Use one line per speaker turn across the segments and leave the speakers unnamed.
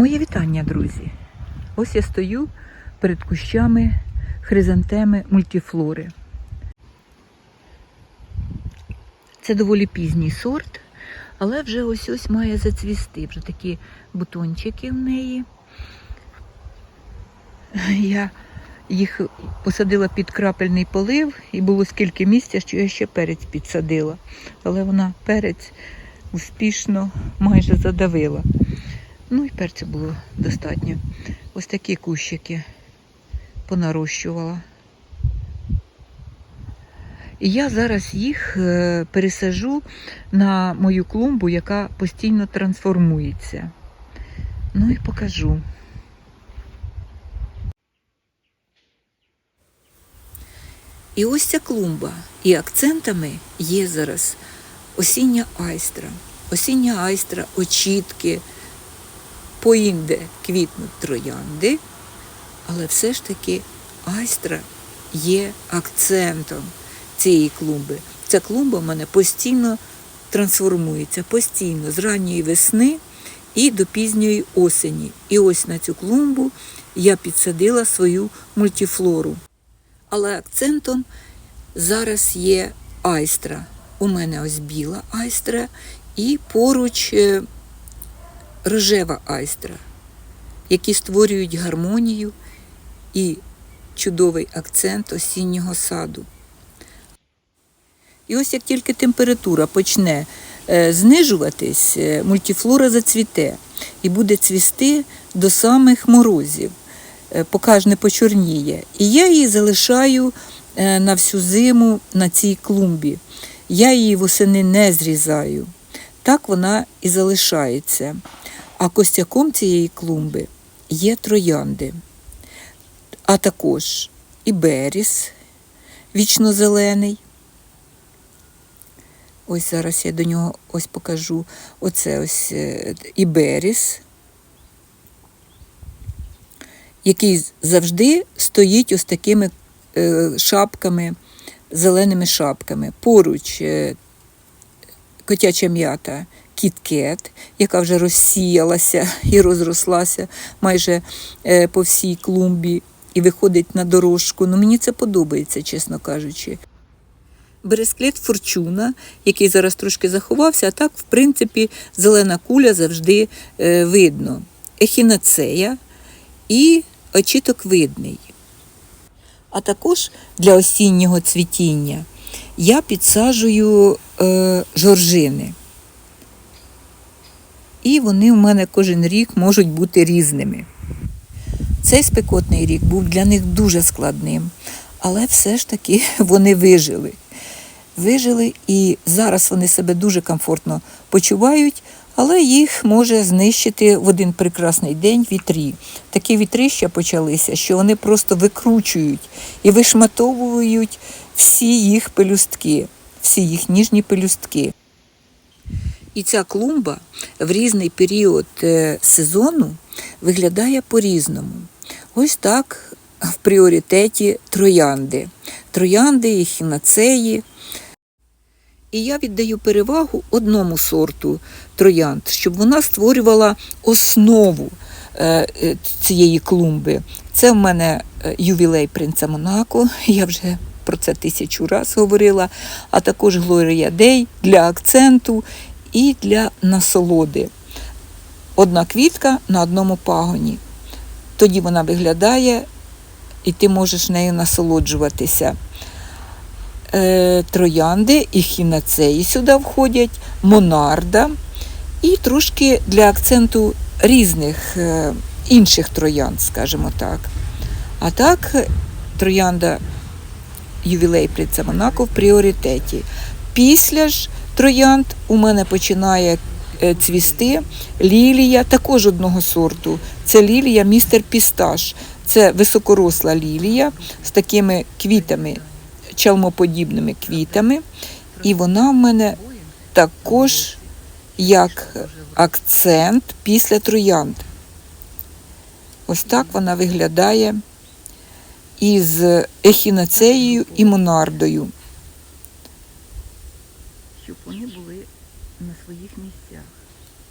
Моє вітання, друзі. Ось я стою перед кущами хризантеми мультифлори. Це доволі пізній сорт, але вже ось ось має зацвісти. Вже такі бутончики в неї. Я їх посадила під крапельний полив, і було скільки місця, що я ще перець підсадила. Але вона перець успішно майже задавила. Ну і перцю було достатньо. Ось такі кущики понарощувала. І я зараз їх е, пересажу на мою клумбу, яка постійно трансформується. Ну і покажу. І ось ця клумба. І акцентами є зараз осіння айстра. Осіння айстра, очітки, поінде квітнуть троянди, але все ж таки айстра є акцентом цієї клумби. Ця клумба в мене постійно трансформується, постійно з ранньої весни і до пізньої осені. І ось на цю клумбу я підсадила свою мультифлору. Але акцентом зараз є айстра. У мене ось біла айстра і поруч е, рожева айстра, які створюють гармонію і чудовий акцент осіннього саду. І ось як тільки температура почне е, знижуватись, е, мультифлора зацвіте і буде цвісти до самих морозів, е, поки ж не почорніє. І я її залишаю на всю зиму на цій клумбі. Я її восени не зрізаю. Так вона і залишається. А костяком цієї клумби є троянди, а також і беріс вічнозелений. Ось зараз я до нього ось покажу. Оце ось е, і беріс, який завжди стоїть ось такими е, шапками, зеленими шапками. Поруч е, котяча м'ята кіткет, яка вже розсіялася і розрослася майже е, по всій клумбі і виходить на дорожку. Ну, мені це подобається, чесно кажучи. Бересклет форчуна, який зараз трошки заховався, а так, в принципі, зелена куля завжди е, видно. Ехінацея і очіток видний. А також для осіннього цвітіння я підсаджую е, жоржини. І вони в мене кожен рік можуть бути різними. Цей спекотний рік був для них дуже складним, але все ж таки вони вижили. Вижили і зараз вони себе дуже комфортно почувають, але їх може знищити в один прекрасний день вітрі. Такі вітрища почалися, що вони просто викручують і вишматовують всі їх пелюстки, всі їх ніжні пелюстки. І ця клумба в різний період е, сезону виглядає по-різному. Ось так в пріоритеті троянди. Троянди хінацеї. І я віддаю перевагу одному сорту троянд, щоб вона створювала основу е, е, цієї клумби. Це в мене ювілей принца Монако. Я вже про це тисячу разів говорила, а також Глорія Дей для акценту і для насолоди. Одна квітка на одному пагоні. Тоді вона виглядає, і ти можеш нею насолоджуватися. Е, троянди і хінацеї сюди входять, монарда і трошки для акценту різних е, інших троянд, скажімо так. А так, троянда ювілей принца Монако в пріоритеті. Після ж троянд у мене починає е, цвісти лілія також одного сорту. Це лілія містер Пісташ. Це високоросла лілія з такими квітами, чалмоподібними квітами. І вона в мене також як акцент після троянд. Ось так вона виглядає із ехінацеєю і монардою. Щоб вони були на своїх місцях.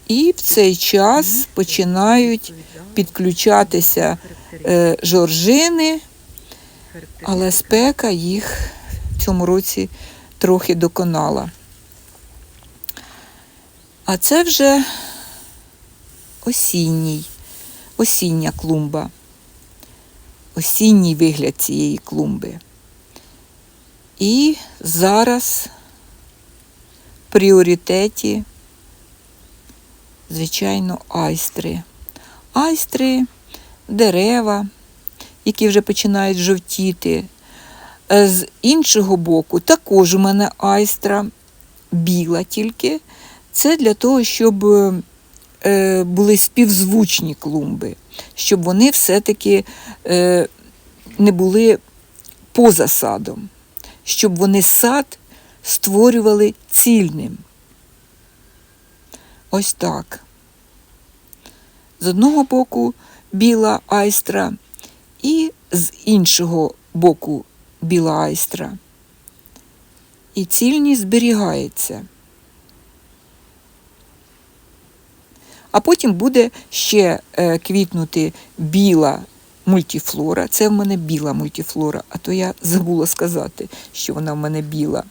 І в цей час починають підключатися е, жоржини, але спека їх в цьому році трохи доконала. А це вже осінній, осіння клумба, осінній вигляд цієї клумби. І зараз в пріоритеті, звичайно, айстри. Айстри, дерева, які вже починають жовтіти. Е, З іншого боку, також у мене айстра біла тільки. Це для того, щоб е, були співзвучні клумби, щоб вони все-таки е, не були поза садом, щоб вони сад створювали цільним. Ось так. З одного боку біла айстра, і з іншого боку біла айстра. І цільність зберігається. А потім буде ще е, квітнути біла мультифлора. Це в мене біла мультифлора, а то я забула сказати, що вона в мене біла.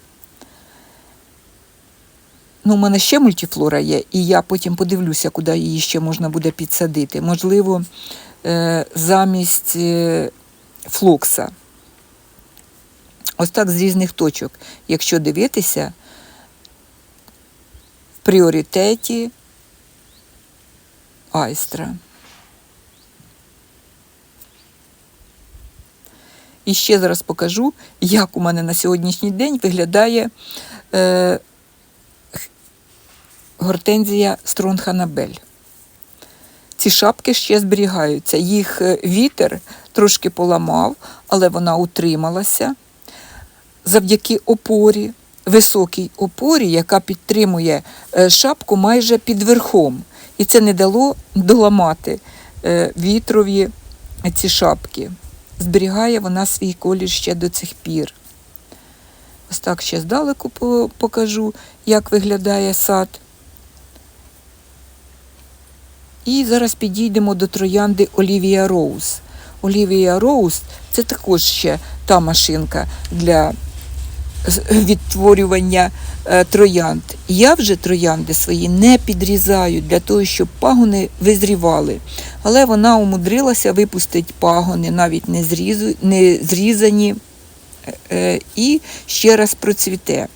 Ну, у мене ще мультифлора є, і я потім подивлюся, куди її ще можна буде підсадити. Можливо, е, замість е, флокса. Ось так з різних точок. Якщо дивитися, в пріоритеті айстра. І ще зараз покажу, як у мене на сьогоднішній день виглядає е, гортензія Стронханабель. Ці шапки ще зберігаються. Їх е, вітер трошки поламав, але вона утрималася завдяки опорі, високій опорі, яка підтримує е, шапку майже під верхом. І це не дало доламати е, вітрові ці шапки. Зберігає вона свій колір ще до цих пір. Ось так ще здалеку покажу, як виглядає сад. І зараз підійдемо до троянди Олівія Роуз. Олівія Роуз це також ще та машинка для відтворювання е, троянд. Я вже троянди свої не підрізаю для того, щоб пагони визрівали. Але вона умудрилася випустити пагони, навіть не, зрізу, не зрізані, е, е, і ще раз процвіте.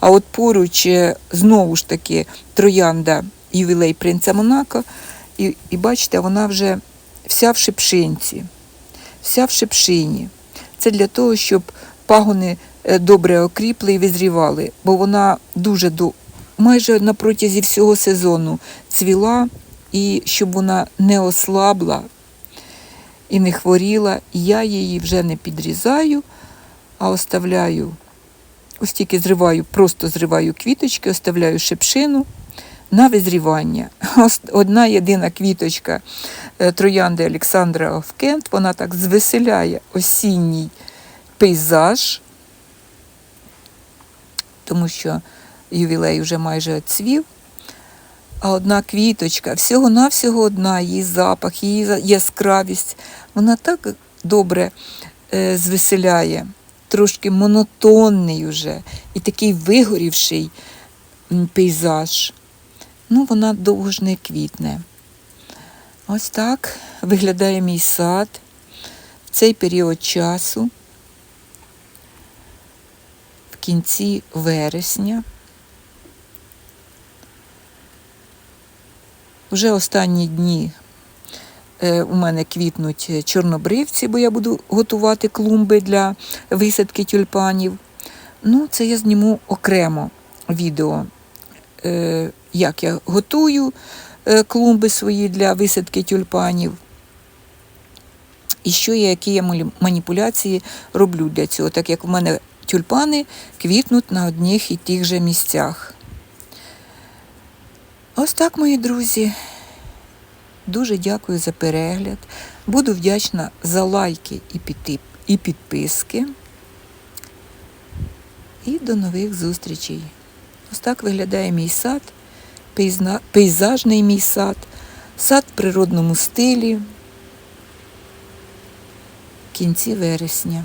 А от поруч знову ж таки троянда ювілей принца Монако, і, і бачите, вона вже вся в шипшинці, вся в шипшині. Це для того, щоб пагони е, добре окріпли і визрівали, бо вона дуже до майже на протязі всього сезону цвіла, і щоб вона не ослабла і не хворіла, я її вже не підрізаю, а оставляю, ось тільки зриваю, просто зриваю квіточки, оставляю шипшину на визрівання. Одна єдина квіточка е, троянди Олександра Овкент, вона так звеселяє осінній пейзаж, тому що ювілей вже майже цвів. А одна квіточка, всього-навсього одна, її запах, її яскравість, вона так добре е, звеселяє, трошки монотонний уже і такий вигорівший пейзаж. Ну, вона довго ж не квітне. Ось так виглядає мій сад в цей період часу, кінці вересня. Вже останні дні е, у мене квітнуть чорнобривці, бо я буду готувати клумби для висадки тюльпанів. Ну, це я зніму окремо відео, е, як я готую е, клумби свої для висадки тюльпанів. І що я, які я маніпуляції роблю для цього, так як у мене тюльпани квітнуть на одних і тих же місцях. Ось так, мої друзі. Дуже дякую за перегляд. Буду вдячна за лайки і, підписки. І до нових зустрічей. Ось так виглядає мій сад пейзажний мій сад, сад в природному стилі. В кінці вересня.